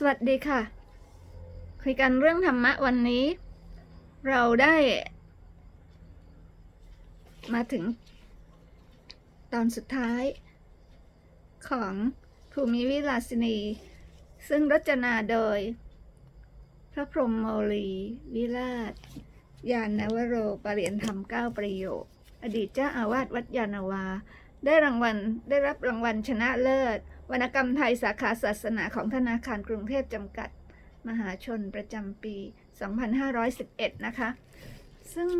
สวัสดีค่ะ คุยกันเรื่องธรรมะวันนี้ เราได้ มาถึง ตอนสุดท้ายของภูมิวิลาสินี ซึ่งรจนาโดย พระพรหมโมลีวิราช ยานนวโรปรริยนธรรมเก้าประโยค อดีตเจ้าอาวาสวัดยานนาวา ได้รางวัลได้รับรางวัลชนะเลิศ วรรณกรรมไทยสาขาศาสนาของธนาคารกรุงเทพจำกัดมหาชนประจำปี 2511 นะคะ ซึ่ง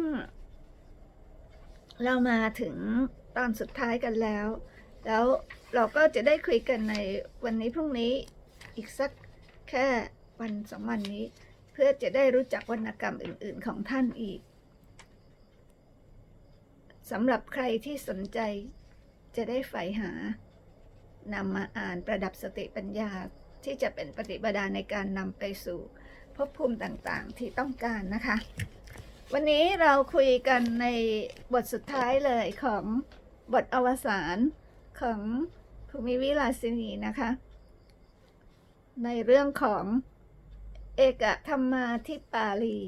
เรามาถึงตอนสุดท้ายกันแล้ว แล้วเราก็จะได้คุยกันในวันนี้พรุ่งนี้อีกสักแค่วันสองวันนี้ เพื่อจะได้รู้จักวรรณกรรมอื่น ๆ ของท่านอีกสำหรับใครที่สนใจจะได้ใฝ่หา นำมาอ่านประดับสติปัญญาที่จะเป็นปฏิบัติในการนำไปสู่ภพภูมิต่างๆที่ต้องการนะคะ วันนี้เราคุยกันในบทสุดท้ายเลยของบทอวสานของภูมิวิลาสินีนะคะ ในเรื่องของเอกธรรมาทิปาลี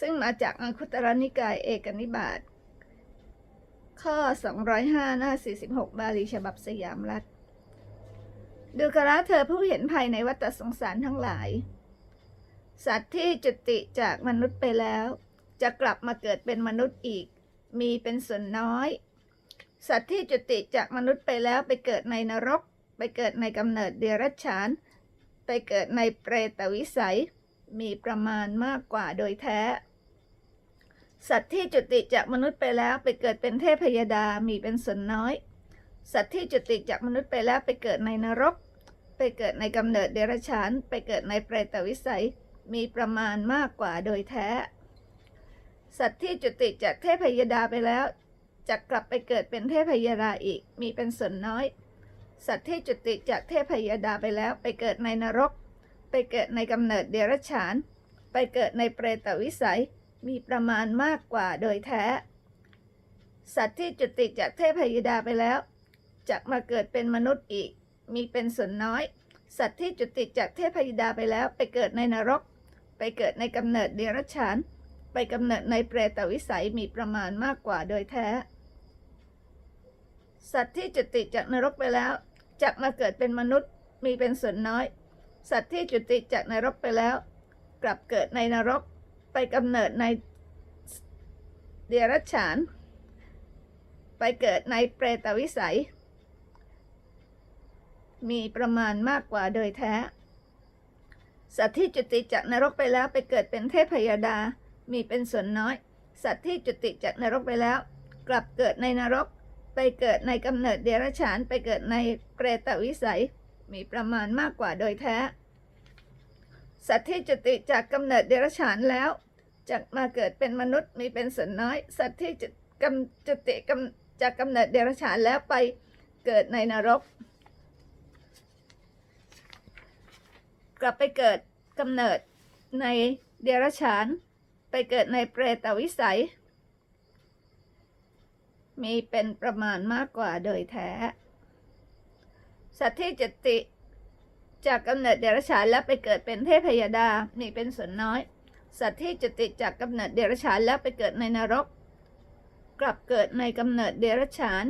ซึ่งมาจากอังคุตรนิกายเอกนิบาต ข้อ 205 หน้า 46 บาลีฉบับสยามรัฐ ดูกระเธอผู้เห็นภายในวัฏสงสารทั้งหลาย สัตว์ที่จุติจากมนุษย์ไปแล้ว จะกลับมาเกิดเป็นมนุษย์อีก มีเป็นส่วนน้อย สัตว์ที่จุติจากมนุษย์ไปแล้วไปเกิดในนรก ไปเกิดในกำเนิดเดรัจฉาน ไปเกิดในเปรตวิสัย มีประมาณมากกว่าโดยแท้ สัตว์ที่จุติจากมนุษย์ไปแล้วไปเกิดเป็นเทพยดามีเป็นส่วนน้อย สัตว์ที่จุติจากมนุษย์ไปแล้วไปเกิดในนรก ไปเกิดในกำเนิดเดรัจฉาน ไปเกิดในเปรตวิสัย มีประมาณมากกว่าโดยแท้ สัตว์ที่จุติจากเทพยดาไปแล้วจะกลับไปเกิดเป็นเทพยดาอีกมีเป็นส่วนน้อย สัตว์ที่จุติจากเทพยดาไปแล้วไปเกิดในนรก ไปเกิดในกำเนิดเดรัจฉาน ไปเกิดในเปรตวิสัย มีประมาณมากกว่าโดยแท้ สัตว์ที่จุติจากเทพยดาไปแล้วจะมาเกิดเป็นมนุษย์อีก มีเป็นส่วนน้อย สัตว์ที่จุติจากเทพยดาไปแล้ว ไปเกิดในนรก ไปเกิดในกำเนิดเดรัจฉาน ไปกำเนิดในเปรตวิสัยมีประมาณมากกว่าโดยแท้ สัตว์ที่จุติจากนรกไปแล้วจะมาเกิดเป็นมนุษย์ มีเป็นส่วนน้อย สัตว์ที่จุติจากนรกไปแล้ว กลับเกิดในนรก ไปกำเนิดในเดรัจฉาน ไปเกิดในเปรตวิสัย มีประมาณมากกว่าโดยแท้ สัตว์ที่จุติจากนรกไปแล้วไปเกิดเป็นเทพยดา มีเป็นส่วนน้อย สัตว์ที่จุติจากนรกไปแล้ว กลับเกิดในนรก ไปเกิดในกำเนิดเดรัจฉาน ไปเกิดในเปรตวิสัย มีประมาณมากกว่าโดยแท้ สัตว์ที่จุติจากกำเนิดเดรัจฉานแล้ว จะมาเกิดเป็นมนุษย์มีเป็นส่วนน้อย สัตว์ที่จุกำจุติกำจากกำเนิดเดรัจฉานแล้วไปเกิดในนรก กลับไปเกิดกำเนิดในเดรัจฉาน ไปเกิดในเปรตวิสัย มีเป็นประมาณมากกว่าโดยแท้ สัตว์ที่จติจากกำเนิดเดรัจฉานแล้วไปเกิดเป็นเทพยดา มีเป็นส่วนน้อย สัตว์ที่จุติจากกำเนิดเดรัจฉานแล้วไปเกิดในนรก กลับเกิดในกำเนิดเดรัจฉาน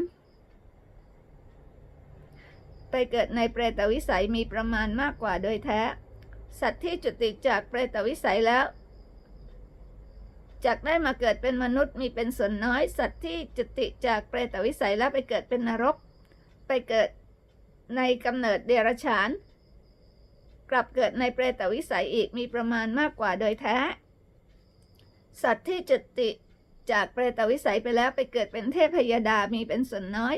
ไปเกิดในเปรตวิสัยมีประมาณมากกว่าโดยแท้ สัตว์ที่จุติจากเปรตวิสัยแล้วจากได้มาเกิดเป็นมนุษย์มีเป็นส่วนน้อย สัตว์ที่จุติจากเปรตวิสัยแล้วไปเกิดเป็นนรก ไปเกิดในกำเนิดเดรัจฉาน กลับเกิดในเปรตวิสัยอีกมีประมาณมากกว่าโดยแท้ สัตว์ที่จุติจากเปรตวิสัยไปแล้วไปเกิดเป็นเทพพยดามีเป็นส่วนน้อย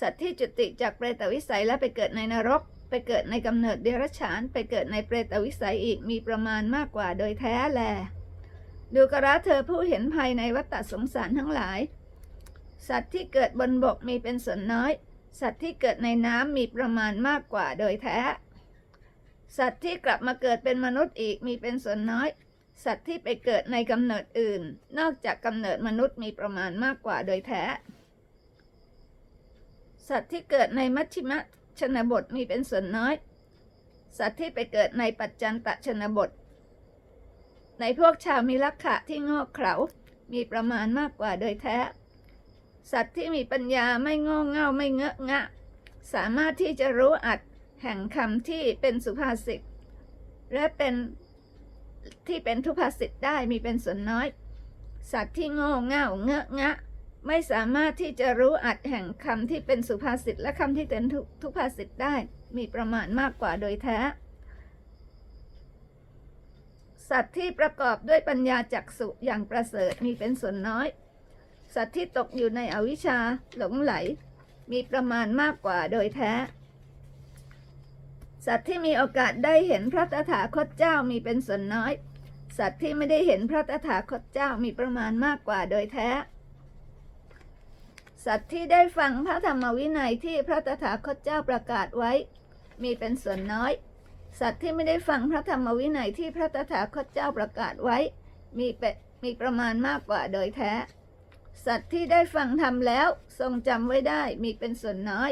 สัตว์ที่จุติจากเปรตวิสัยแล้วไปเกิดในนรก ไปเกิดในกำเนิดเดรัจฉาน ไปเกิดในเปรตวิสัยอีกมีประมาณมากกว่าโดยแท้แล ดูกระเธอผู้เห็นภายในวัฏสงสารทั้งหลาย สัตว์ที่เกิดบนบกมีเป็นส่วนน้อย สัตว์ที่เกิดในน้ำมีประมาณมากกว่าโดยแท้ สัตว์ที่กลับมาเกิดเป็นมนุษย์อีกมีเป็นส่วนน้อย สัตว์ที่ไปเกิดในกำเนิดอื่น นอกจากกำเนิดมนุษย์มีประมาณมากกว่าโดยแท้ สัตว์ที่เกิดในมัชชิมะชนบทมีเป็นส่วนน้อย สัตว์ที่ไปเกิดในปัจจันตชนบท ในพวกชาวมิลักขะที่งอกเขลามีประมาณมากกว่าโดยแท้ สัตว์ที่มีปัญญาไม่ง่เง่าไม่เงอะงะ สามารถที่จะรู้อัด แห่งคำที่เป็นสุภาษิต และเป็นที่เป็นทุพภาษิตได้มีเป็นส่วนน้อย สัตว์ที่โง่เง่าเงอะงะ ไม่สามารถที่จะรู้อัดแห่งคำที่เป็นสุภาษิตและคำที่เป็นทุพภาษิตได้ มีประมาณมากกว่าโดยแท้ สัตว์ที่ประกอบด้วยปัญญาจักสุอย่างประเสริฐมีเป็นส่วนน้อย สัตว์ที่ตกอยู่ในอวิชชาหลงไหล มีประมาณมากกว่าโดยแท้ สัตว์ที่มีโอกาสได้เห็นพระตถาคตเจ้ามีเป็นส่วนน้อย สัตว์ที่ไม่ได้เห็นพระตถาคตเจ้ามีประมาณมากกว่าโดยแท้ สัตว์ที่ได้ฟังพระธรรมวินัยที่พระตถาคตเจ้าประกาศไว้ มีเป็นส่วนน้อย สัตว์ที่ไม่ได้ฟังพระธรรมวินัยที่พระตถาคตเจ้าประกาศไว้ มีเป็นมีประมาณมากกว่าโดยแท้ สัตว์ที่ได้ฟังธรรมแล้ว ทรงจำไว้ได้มีเป็นส่วนน้อย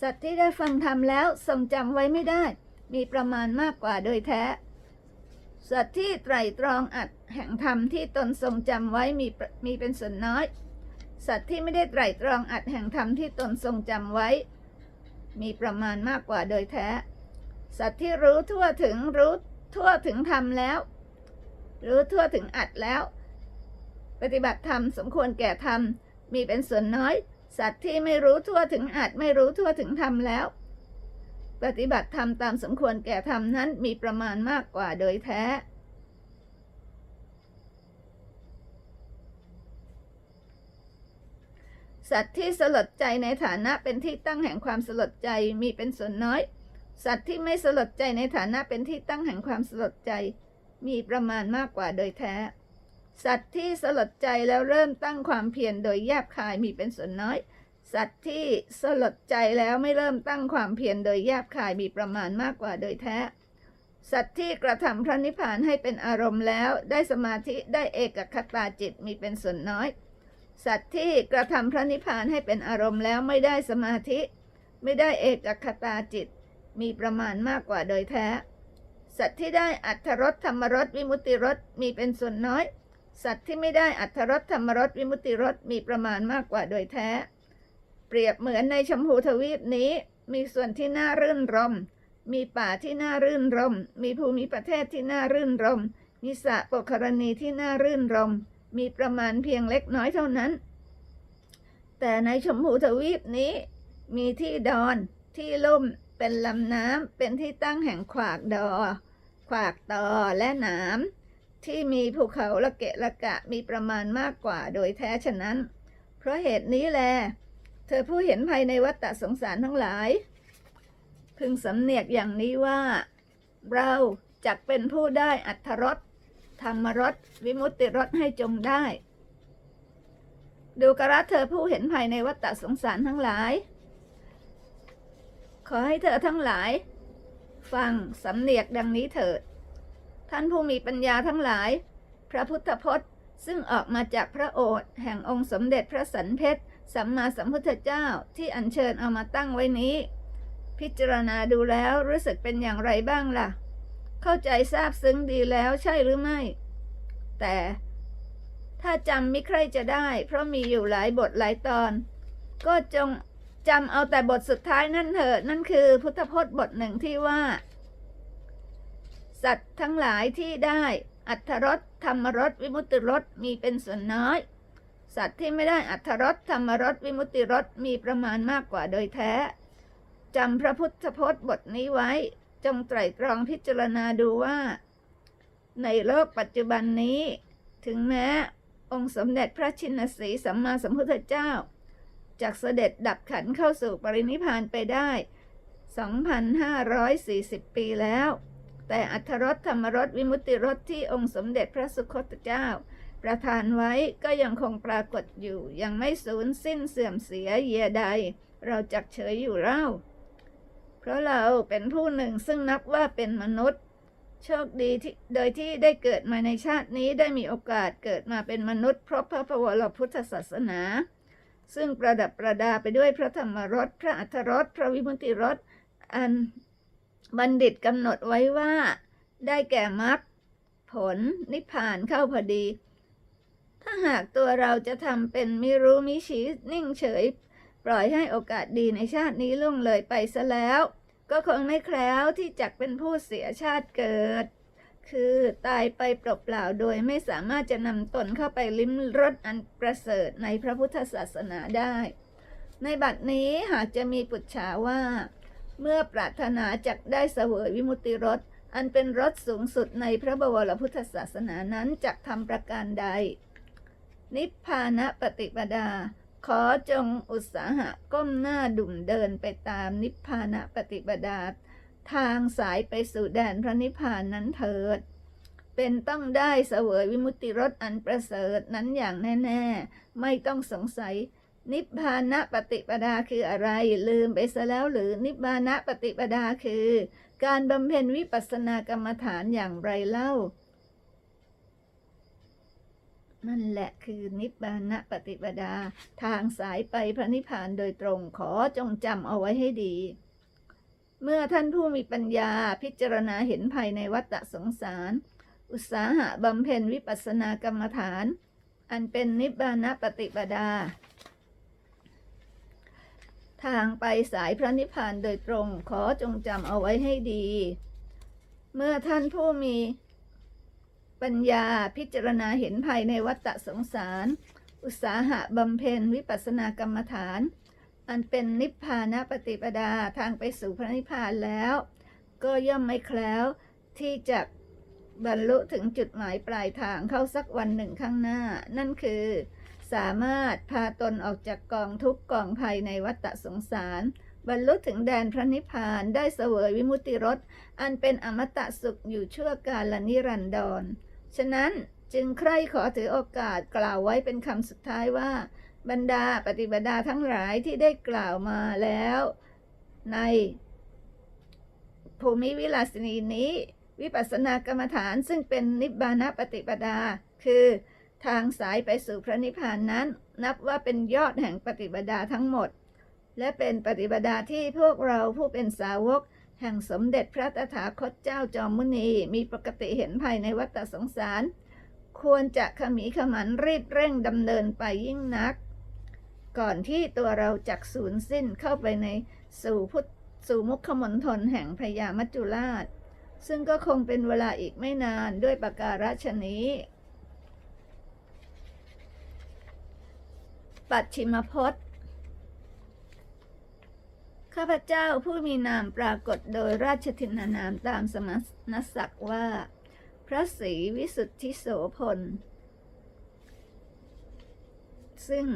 สัตว์ที่ได้ฟังธรรมแล้วทรงจำไว้ไม่ได้ มีประมาณมากกว่าโดยแท้ สัตว์ที่ไตรตรองอัดแห่งธรรมที่ตนทรงจำไว้มีมีเป็นส่วนน้อย สัตว์ที่ไม่ได้ไตรตรองอัดแห่งธรรมที่ตนทรงจำไว้ มีประมาณมากกว่าโดยแท้ สัตว์ที่รู้ทั่วถึงรู้ทั่วถึงธรรมแล้ว รู้ทั่วถึงอัดแล้ว ปฏิบัติธรรมสมควรแก่ธรรมมีเป็นส่วนน้อย สัตว์ที่ไม่รู้ทั่วถึงอัดไม่รู้ทั่วถึงธรรมแล้ว ปฏิบัติธรรมตามสมควรแก่ธรรมนั้นมีประมาณมากกว่าโดยแท้ สัตว์ที่สลดใจในฐานะเป็นที่ตั้งแห่งความสลดใจมีเป็นส่วนน้อย สัตว์ที่ไม่สลดใจในฐานะเป็นที่ตั้งแห่งความสลดใจ มีประมาณมากกว่าโดยแท้ สัตว์ที่สลดใจแล้วเริ่มตั้งความเพียรโดยแยบคายมีเป็นส่วนน้อย สัตว์ที่สลดใจแล้วไม่เริ่มตั้งความเพียรโดยแยบคายมีประมาณมากกว่าโดยแท้ สัตว์ที่กระทำพระนิพพานให้เป็นอารมณ์แล้ว ได้สมาธิได้เอกคตาจิตมีเป็นส่วนน้อย สัตว์ที่กระทำพระนิพพานให้เป็นอารมณ์แล้วไม่ได้สมาธิ ไม่ได้เอกคตาจิต มีประมาณมากกว่าโดยแท้ สัตว์ที่ได้อัทธรสธรรมรสวิมุตติรสมีเป็นส่วนน้อย สัตว์ที่ไม่ได้อัทธรสธรรมรสวิมุตติรสมีประมาณมากกว่าโดยแท้ เปรียบเหมือนในชมพูทวีปนี้ มีส่วนที่น่ารื่นรม มีป่าที่น่ารื่นรม มีภูมิประเทศที่น่ารื่นรม มีสระปกครณีที่น่ารื่นรม มีประมาณเพียงเล็กน้อยเท่านั้น แต่ในชมพูทวีปนี้ มีที่ดอน ที่ลุ่ม เป็นลำน้ำเป็นที่ตั้งแห่งขวากดอ ขวากตอและหนาม ที่มีภูเขาละเกะละกะมีประมาณมากกว่าโดยแท้ฉะนั้น เพราะเหตุนี้แล เธอผู้เห็นภัยในวัฏสงสารทั้งหลาย พึงสำเนียกอย่างนี้ว่า เราจักเป็นผู้ได้อัทธรสธรรมรสวิมุตติรสให้จงได้ ดูกระเธอผู้เห็นภัยในวัฏสงสารทั้งหลาย ขอให้เธอทั้งหลาย ฟังสำเนียกดังนี้เถิด ท่านผู้มีปัญญาทั้งหลาย พระพุทธพจน์ ซึ่งออกมาจากพระโอษฐ์แห่งองค์สมเด็จพระสันเพชรสัมมาสัมพุทธเจ้าที่อัญเชิญเอามาตั้งไว้นี้ พิจารณาดูแล้วรู้สึกเป็นอย่างไรบ้างล่ะ เข้าใจทราบซึ้งดีแล้วใช่หรือไม่ แต่ถ้าจำไม่ใครจะได้ เพราะมีอยู่หลายบทหลายตอน ก็จงจำเอาแต่บทสุดท้ายนั่นเถิดนั่นคือพุทธพจน์บทหนึ่งที่ว่า สัตว์ทั้งหลายที่ได้อัทธรสธรรมรสวิมุตติรสมีเป็นส่วนน้อย สัตว์ที่ไม่ได้อัทธรสธรรมรสวิมุตติรสมีประมาณมากกว่าโดยแท้จำพระพุทธพจน์บทนี้ไว้ จงไตรตรองพิจารณาดูว่า ในโลกปัจจุบันนี้ ถึงแม้องค์สมเด็จพระชินสีสัมมาสัมพุทธเจ้าจากเสด็จดับขันเข้าสู่ปรินิพพานไปได้ 2,540 ปีแล้ว แต่อัทธรสธรรมรสวิมุติรสที่องค์สมเด็จพระสุคตเจ้า ประทานไว้ก็ยังคงปรากฏอยู่ ยังไม่สูญสิ้นเสื่อมเสียเยียใด เราจักเฉยอยู่เล่า เพราะเราเป็นผู้หนึ่งซึ่งนับว่าเป็นมนุษย์ โชคดีที่โดยที่ได้เกิดมาในชาตินี้ได้มีโอกาสเกิดมาเป็นมนุษย์เพราะพระพวรพุทธศาสนา ซึ่งประดับประดาไปด้วยพระธรรมรสพระอัทธรสพระวิมุตติรสอัน บัณฑิตกำหนดไว้ว่า ได้แก่มรรคผลนิพพานเข้าพอดี ถ้าหากตัวเราจะทำเป็นไม่รู้มิชี้นิ่งเฉย ปล่อยให้โอกาสดีในชาตินี้ล่วงเลยไปซะแล้ว ก็คงไม่แคล้วที่จะเป็นผู้เสียชาติเกิด คือตายไปเปล่าๆโดยไม่สามารถจะนำตนเข้าไปลิ้มรสอันประเสริฐในพระพุทธศาสนาได้ ในบัดนี้หากจะมีปุจฉาว่า เมื่อปรารถนาจักได้เสวยวิมุติรสอันเป็นรสสูงสุดในพระบวรพุทธศาสนานั้นจักทำประการใด นิพพานะปฏิปดา ขอจงอุตสาหะก้มหน้าดุ่มเดินไปตามนิพพานะปฏิปดา ทางสายไปสู่แดนพระนิพพานนั้นเถิด เป็นต้องได้เสวยวิมุตติรสอันประเสริฐนั้นอย่างแน่ ๆ ไม่ต้องสงสัย นิพพานะปฏิปดาคืออะไร ลืมไปซะแล้วหรือนิพพานะปฏิปดาคือ การบำเพ็ญวิปัสสนากรรมฐานอย่างไรเล่านั่นแหละคือนิพพานะปฏิปดา ทางสายไปพระนิพพานโดยตรงขอจงจำเอาไว้ให้ดี เมื่อท่านผู้มีปัญญาพิจารณาเห็นภายในวัฏสงสาร อุตสาหะบำเพ็ญวิปัสสนากรรมฐาน อันเป็นนิพพานะปฏิปดา ทางไปสายพระนิพพานโดยตรงขอจงจำเอาไว้ให้ดี เมื่อท่านผู้มีปัญญาพิจารณาเห็นภายในวัฏสงสาร อุตสาหะบำเพ็ญวิปัสสนากรรมฐาน อันเป็นนิพพานปฏิปดาทางไปสู่พระนิพพานแล้ว ก็ย่อมไม่แคล้วที่จะบรรลุถึงจุดหมายปลายทางเข้าสักวันหนึ่งข้างหน้า นั่นคือ สามารถพาตนออกจากกองทุกกองภัยในวัฏสงสาร บรรลุถึงแดนพระนิพพานได้เสวยวิมุติรสอันเป็นอมตะสุขอยู่ชั่วกาลนิรันดร ฉะนั้นจึงใคร่ขอถือโอกาสกล่าวไว้เป็นคำสุดท้ายว่า บรรดาปฏิบัดาทั้งหลายที่ได้กล่าวมาแล้ว ในภูมิวิลาสินีนี้ วิปัสสนากรรมฐานซึ่งเป็นนิบบานะปฏิปดา คือ ทางสายไปสู่พระนิพพานนั้น นับว่าเป็นยอดแห่งปฏิปดาทั้งหมด และเป็นปฏิปดาที่พวกเราผู้เป็นสาวก แห่งสมเด็จพระตถาคตเจ้าจอมมุนีมีปกติเห็นภายในวัฏสงสาร ควรจะขมีขมันรีบเร่งดำเนินไปยิ่งนัก ก่อนที่ตัวเราจักสูญสิ้นเข้าไปในสู่พุทธสู่มุขมณฑลแห่งพญามัจจุราช ซึ่งก็คงเป็นเวลาอีกไม่นานด้วยประการฉนี้ ปัจฉิมพจน์ ข้าพเจ้าผู้มีนามปรากฏโดยราชทินานามตามสมณศักดิ์ว่า พระศรีวิสุทธิโสพล ซึ่ง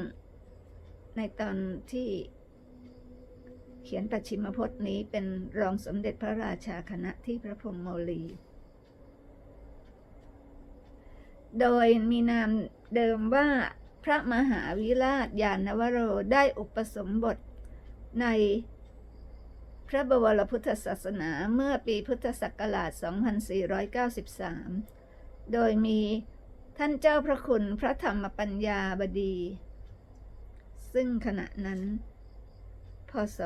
ในตอนที่เขียนปัจฉิมพจน์นี้เป็นรองสมเด็จพระราชาคณะที่พระพรหมโมลี โดยมีนามเดิมว่า พระมหาวิราชยานวโรได้อุปสมบทในพระบวรพุทธศาสนาเมื่อปีพุทธศักราช 2493 โดยมีท่านเจ้าพระคุณพระธรรมปัญญาบดี ซึ่งขณะนั้น พศ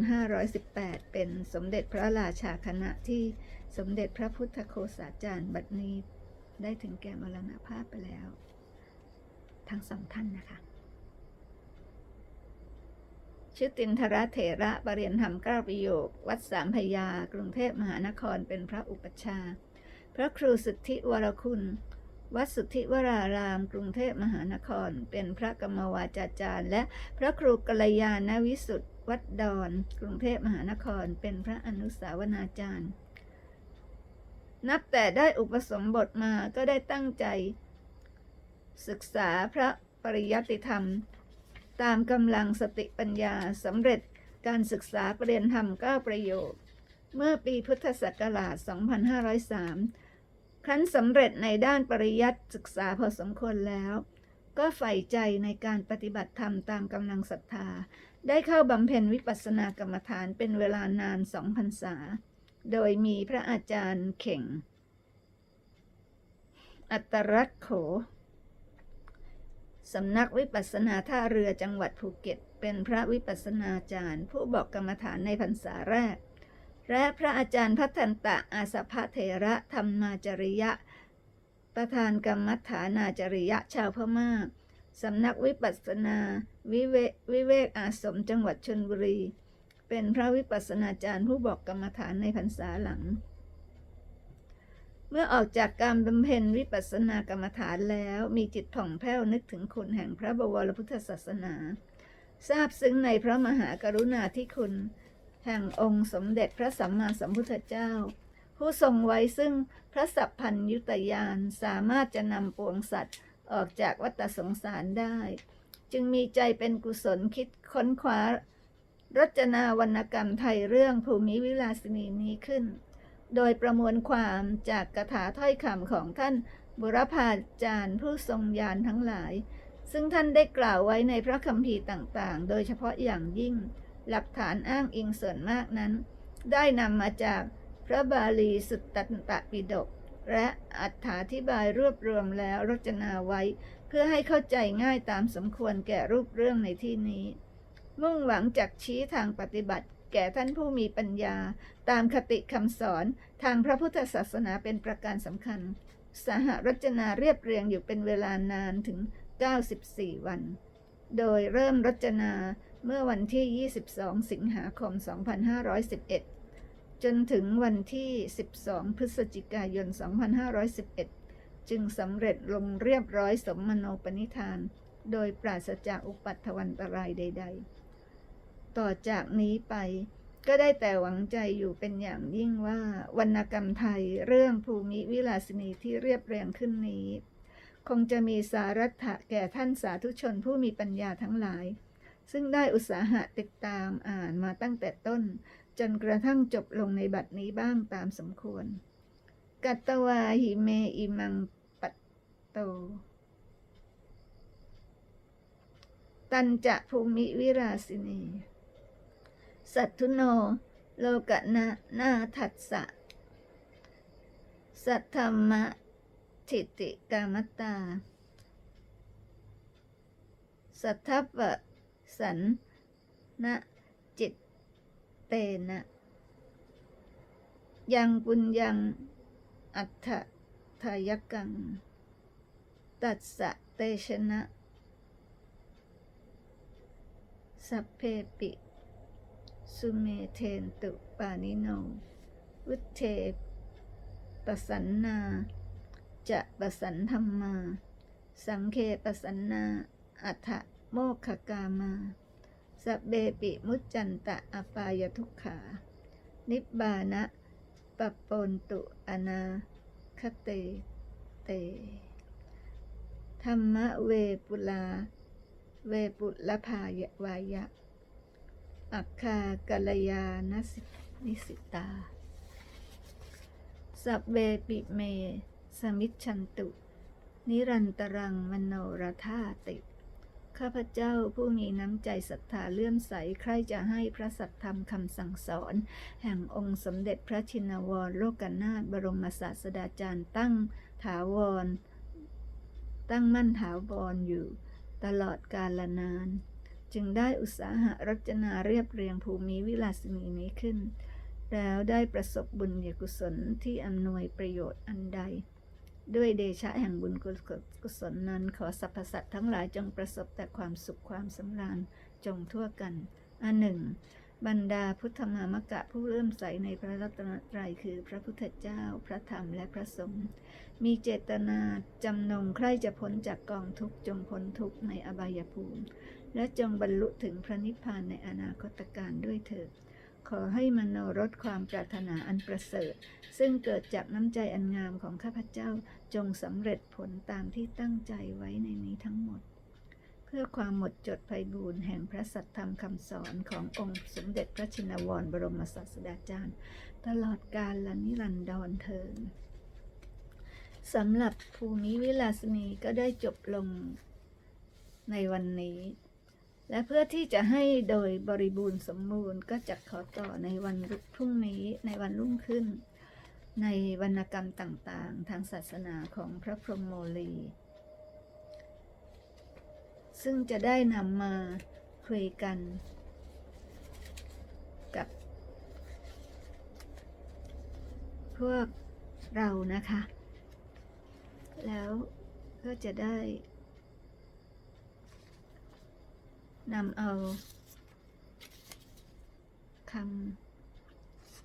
2518 เป็นสมเด็จพระราชาคณะที่สมเด็จพระพุทธโฆษาจารย์บัดนี้ได้ถึงแก่มรณภาพไปแล้ว ทั้งสองท่านนะคะ ชื่อตินทรเถระปรริยนธรรมเก้าประโยค วัดสามพยา กรุงเทพมหานครเป็นพระอุปชา พระครูสุทธิวรคุณ วัดสุทธิวราราม กรุงเทพมหานคร เป็นพระกรรมวาจาจารย์ และพระครูกัลยาณวิสุทธิวัดดอน กรุงเทพมหานคร เป็นพระอนุสาวนาจารย์ นับแต่ได้อุปสมบทมาก็ได้ตั้งใจ ศึกษาพระปริยัติธรรม ตามกำลังสติปัญญาสำเร็จการศึกษาประเรียนธรรมเก้าประโยค เมื่อปีพุทธศักราช 2503 ครั้นสำเร็จในด้านปริยัติศึกษาพอสมควรแล้ว ก็ใฝ่ใจในการปฏิบัติธรรมตามกำลังศรัทธา ได้เข้าบำเพ็ญวิปัสสนากรรมฐานเป็นเวลานานสองพรรษา โดยมีพระอาจารย์เข่ง อัตรักโข สำนักวิปัสสนาท่าเรือจังหวัดภูเก็ต เป็นพระวิปัสสนาจารย์ ผู้บอกกรรมฐานในพรรษาแรก และพระอาจารย์พัฒนตะอาสภเถระธรรมาจริยะ ประธานกรรมฐานาจริยะชาวพม่าสำนักวิปัสสนาวิเววิเวกอาสมจังหวัดชนบุรี เป็นพระวิปัสสนาจารย์ผู้บอกกรรมฐานในพรรษาหลัง เมื่อออกจากการบำเพ็ญวิปัสสนากรรมฐานแล้วมีจิตผ่องแผ้วนึกถึงคุณแห่งพระบวรพุทธศาสนา ทราบซึ้งในพระมหากรุณาธิคุณ แห่งองค์สมเด็จพระสัมมาสัมพุทธเจ้า ผู้ทรงไว้ซึ่งพระสัพพัญยุตยานสามารถจะนำปวงสัตว์ออกจากวัฏสงสารได้ จึงมีใจเป็นกุศลคิดค้นคว้ารจนาวรรณกรรมไทยเรื่องภูมิวิลาสินีนี้ขึ้น โดยประมวลความจากกถาถ้อยคำของท่านบุรพาจารย์ผู้ทรงญาณทั้งหลาย ซึ่งท่านได้กล่าวไว้ในพระคัมภีร์ต่างๆ โดยเฉพาะอย่างยิ่ง หลักฐานอ้างอิงส่วนมากนั้น ได้นำมาจากพระบาลีสุตตันตปิฎกและอัฏฐาธิบายรวบรวมแล้วรจนาไว้ เพื่อให้เข้าใจง่ายตามสมควรแก่รูปเรื่องในที่นี้ มุ่งหวังจักชี้ทางปฏิบัติ แก่ท่านผู้มีปัญญา ตามคติคำสอนทางพระพุทธศาสนาเป็นประการสำคัญ สหรัจนาเรียบเรียงอยู่เป็นเวลานานถึง 94 วัน โดยเริ่มรัจนาเมื่อวันที่ 22 สิงหาคม 2511 จนถึงวันที่ 12 พฤศจิกายน 2511 จึงสำเร็จลงเรียบร้อยสมมโนปณิธาน โดยปราศจากอุปัตถวันตรายใด ๆ ต่อจากนี้ไป ก็ได้แต่หวังใจอยู่เป็นอย่างยิ่งว่า วรรณกรรมไทยเรื่องภูมิวิลาสินีที่เรียบเรียงขึ้นนี้ คงจะมีสารัตถะแก่ท่านสาธุชนผู้มีปัญญาทั้งหลาย ซึ่งได้อุตสาหะติดตามอ่านมาตั้งแต่ต้น จนกระทั่งจบลงในบัดนี้บ้างตามสมควร กัตตวาหิเมอิมังปัตโตตันจะภูมิวิราสินี สัตทุโน โลกะนะนาทัสสะ สัทธรรมะทิติกามตา สัทธปะสันนะจิตเตนะ ยังปุญญัง อัฏฐทายกัง ตัสสะเตชนะ สัพเพปิ สุเมเทนตุปานิโน วุเทปสันนา จะปสันธรรมา สังเคปสันนา อัฏฐโมคกามาสเบปิมุจจันตะอปายทุกขา นิบานะปปปนตุอนาคเตเต ธรรมะเวปุลา เวปุลภายะวายะ อัคคากัลยานสินิสิตา สัพเวปิเม สมิชันตุ นิรันตรังมโนรธาติ ข้าพเจ้าผู้มีน้ำใจศรัทธาเลื่อมใส ใครจะให้พระสัทธรรมคำสั่งสอน แห่งองค์สมเด็จพระชินวรโลกนาถบรมศาสดาจารย์ตั้งถาวร ตั้งมั่นถาวรอยู่ ตลอดกาลนาน จึงได้อุตสาหะรจนาเรียบเรียงภูมิวิลาสินีนี้ขึ้น แล้วได้ประสบบุญญกุศลที่อำนวยประโยชน์อันใด ด้วยเดชะแห่งบุญกุศลนั้นขอสรรพสัตว์ทั้งหลายจงประสบแต่ความสุขความสำราญจงทั่วกันอันหนึ่งบรรดาพุทธมามกะผู้เริ่อมใสในพระรัตนตรัยคือพระพุทธเจ้า พระธรรมและพระสงฆ์มีเจตนาจำนงใครจะพ้นจากกองทุกจงพ้นทุกในอบายภูมิ และจงบรรลุถึงพระนิพพานในอนาคตการด้วยเถิดขอให้มโนรสความปรารถนาอันประเสริฐ ซึ่งเกิดจากน้ำใจอันงามของข้าพเจ้าจงสำเร็จผลตามที่ตั้งใจไว้ในนี้ทั้งหมด เพื่อความหมดจดไพบูรณ์แห่งพระสัทธรรมคำสอนขององค์สมเด็จพระชินวรบรมศาสดาจารย์ ตลอดกาลละนิรันดรเทินสำหรับภูมิวิลาสนีก็ได้จบลงในวันนี้ และเพื่อที่จะให้โดยบริบูรณ์สมบูรณ์ก็จะขอต่อในวันพรุ่งนี้ในวันรุ่งขึ้น ในวรรณกรรมต่างๆ ทางศาสนาของพระพรหมโมลี ซึ่งจะได้นำมาคุยกันกับ พวกเรานะคะ แล้วก็จะได้ นำเอาค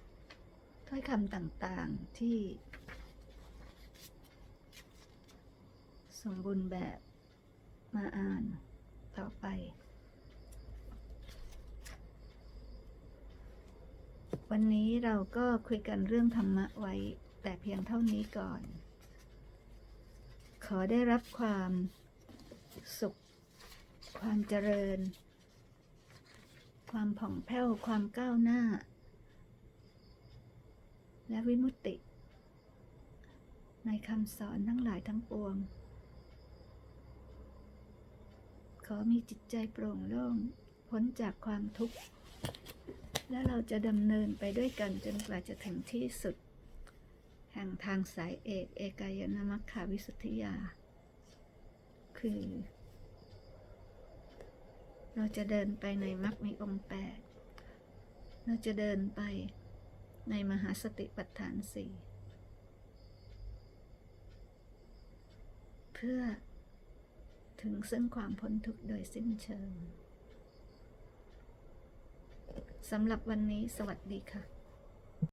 ำถ้อยคำต่างๆที่ สมบูรณ์แบบมาอ่านต่อไปวันนี้เราก็คุยกันเรื่องธรรมะไว้ แต่เพียงเท่านี้ก่อน ขอได้รับความสุข ความเจริญ ความผ่องแผ้ว ความก้าวหน้า และวิมุตติ ในคำสอนทั้งหลายทั้งปวง ขอมีจิตใจโปร่งโล่งพ้นจากความทุกข์ และเราจะดำเนินไปด้วยกันจนกว่าจะถึงที่สุด แห่งทางสายเอกเอกายนมัคคาวิสุทธิยา คือ เราจะเดินไปในมรรคมีองค์แปดเราจะเดินไปในมหาสติปัฏฐานสี่เพื่อถึงซึ่งความพ้นทุกข์โดยสิ้นเชิงสำหรับวันนี้สวัสดีค่ะ